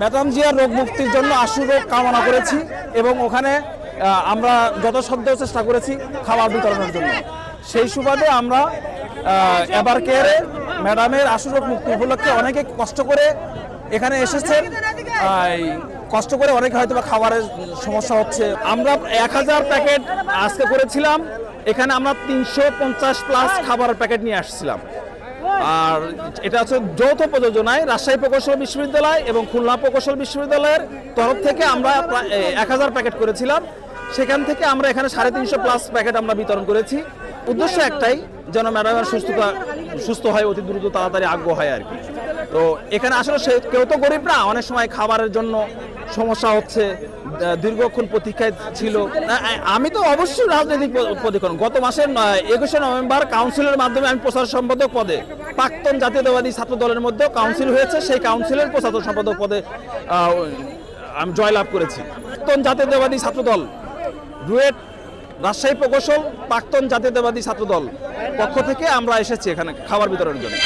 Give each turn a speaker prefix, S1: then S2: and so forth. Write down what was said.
S1: Madam জিয়ার রোগ মুক্তির জন্য আশু রোগ কামনা করেছি এবং ওখানে আমরা যথাসাধ্য চেষ্টা করেছি খাবার বিতরণের জন্য। সেই সুবাদে আমরা এবার কেয়ারে ম্যাডামের আশু রোগ মুক্তি উপলক্ষে অনেকে কষ্ট করে এখানে এসেছেন কষ্ট করে অনেকে হয়তো বা খাবারের সমস্যা হচ্ছে। আমরা এক হাজার প্যাকেট আজকে করেছিলাম। এখানে আমরা তিনশো পঞ্চাশ প্লাস খাবারের প্যাকেট নিয়ে আসছিলাম। আর এটা হচ্ছে যৌথ প্রযোজনায় রাজশাহী প্রকৌশল বিশ্ববিদ্যালয় এবং খুলনা প্রকৌশল বিশ্ববিদ্যালয়ের তরফ থেকে আমরা এক হাজার প্যাকেট করেছিলাম। সেখান থেকে আমরা এখানে সাড়ে তিনশো প্লাস প্যাকেট আমরা বিতরণ করেছি। উদ্দেশ্য একটাই, যেন ম্যাডামের সুস্থতা, সুস্থ হয়, অতি দ্রুত তাড়াতাড়ি আগ্রহ হয় আর কি। তো এখানে আসলে সে, কেউ তো গরিব না, অনেক সময় খাবারের জন্য সমস্যা হচ্ছে দীর্ঘক্ষণ প্রতীক্ষায় ছিল। আমি তো অবশ্যই রাজনৈতিক প- গত মাসের একুশে নভেম্বর কাউন্সিলের মাধ্যমে আমি প্রচার সম্পাদক পদে, প্রাক্তন জাতীয়তাবাদী ছাত্র দলের মধ্যেও কাউন্সিল হয়েছে, সেই কাউন্সিলের প্রচার সম্পাদক পদে আমি জয়লাভ করেছি। প্রাক্তন জাতীয়তাবাদী ছাত্র দল ডুয়েট রাজশাহী প্রকৌশল, প্রাক্তন জাতীয়তাবাদী ছাত্র দল পক্ষ থেকে আমরা এসেছি এখানে খাবার বিতরণের জন্য।